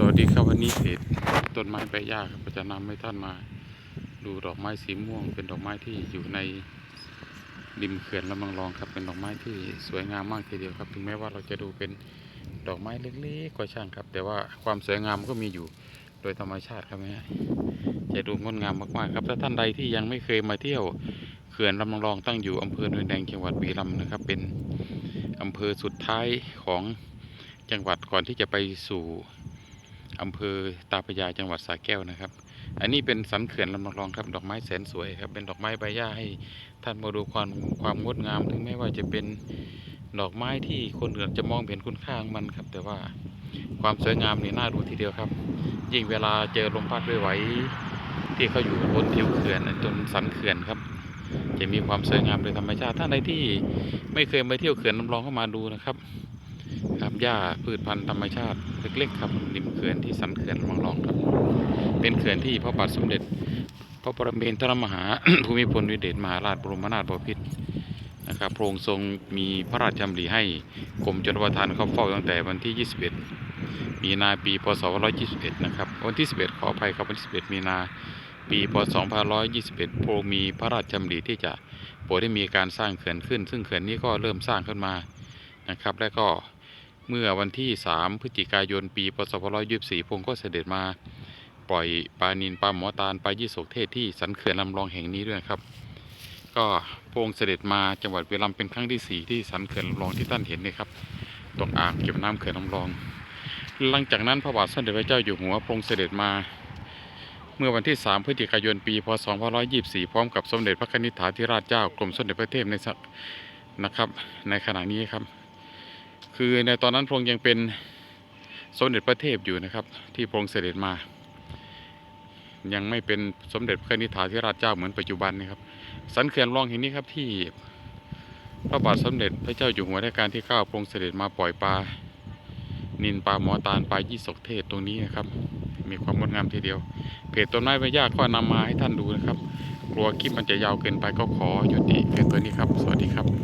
สวัสดีครับวันนี้เพจต้นไม้ใบหญ้าครับก็จะนำให้ท่านมาดูดอกไม้สีม่วง เป็นดอกไม้ที่อยู่ในริมเขื่อนลำมังรองครับเป็นดอกไม้ที่สวยงามมากทีเดียวครับ ถึงแม้ว่าเราจะดูเป็นดอกไม้เล็กๆก็ช่างครับ แต่ว่าความสวยงามก็มีอยู่โดยธรรมชาติครับแม่จะดูงดงามมากๆครับถ้าท่านใดที่ยังไม่เคยมาเที่ยวเขื่อนลำมังรองตั้งอยู่อำเภอหนวยแดงจังหวัดบุรีรัมย์นะครับ เป็นอำเภอสุดท้ายของจังหวัดก่อนที่จะไปสู่ อำเภอตาพยาจังหวัดสระแก้วนะครับ อันนี้เป็นสันเขื่อนลำนองรองครับ ดอกไม้แสนสวยครับ เป็นดอกไม้ใบหญ้าให้ท่านมาดูความความงดงาม ถึงแม้ว่าจะเป็นดอกไม้ที่คนอื่นจะมองเห็นคุณค่าของมันครับ แต่ว่าความสวยงามนี่น่าดูทีเดียวครับ ยิ่งเวลาเจอลมพัดด้วยไหวที่เขาอยู่บนผิวเขื่อนจนสันเขื่อนครับ จะมีความสวยงามโดยธรรมชาติท่านใดที่ไม่เคยมาเที่ยวเขื่อนลำลองเข้ามาดูนะครับ ครับหญ้าพืชพันธุ์ธรรมชาติเล็กๆครับริมเขื่อนที่สันเขื่อนลำลองครับ เป็นเขื่อนที่พระบาทสมเด็จ พระปรเมนทรมหาภูมิพลอดุลยเดชมหาราชบรมนาถบพิตรนะครับพระองค์ทรงมีพระราชดำริให้กรมชลประทานเข้าเฝ้าตั้งแต่วันที่ 21 มีนาปีพศ121นะครับวันที่ 11 ขออภัยครับวันที่ 11 มีนาปีพศ2521พระองค์มีพระราชดำริที่จะโปรดให้มีการสร้างเขื่อนขึ้น ซึ่งเขื่อนนี้ก็เริ่มสร้างขึ้นมานะครับ และก็ เมื่อวันที่ 3 พฤศจิกายนปีพศ2524พงก็เสด็จมาปล่อยปลานินปลาหมอตาลปลายี่สกเทศที่สันเขื่อนลำรองแห่งนี้ด้วยครับ ก็พงเสด็จมาจังหวัดบุรีรัมย์เป็นครั้งที่ 4 ที่สันเขื่อนลำรองที่ท่านเห็นนี่ครับตรงอ่างเก็บน้ำเขื่อนลำรอง หลังจากนั้นพระบาทสมเด็จพระเจ้าอยู่หัวพงเสด็จมา เมื่อวันที่ 3 พฤศจิกายนปีพศ2524 พร้อมกับสมเด็จพระนิธิถาธิราชเจ้ากรมสมเด็จพระเทพในสักนะครับ ในขณะนี้ครับ คือในตอนนั้นพระองค์ยังเป็นสมเด็จพระเทพอยู่นะครับ ที่พระองค์เสด็จมา ยังไม่เป็นสมเด็จพระนิธิาธิราชเจ้าเหมือนปัจจุบันนะครับ สันเขื่อนร่องแห่งนี้ครับที่พระบาทสมเด็จพระเจ้าอยู่หัวรัชกาลที่เก้าพระองค์เสด็จมาปล่อยปลานินปลาหมอตาลปลายี่สกเทศตรงนี้นะครับ มีความงดงามทีเดียวเพจต้นไม้ใบหญ้าก็นำมาให้ท่านดูนะครับกลัวคลิปมันจะยาวเกินไปก็ขอยุติเพียงตัวนี้ครับ สวัสดีครับ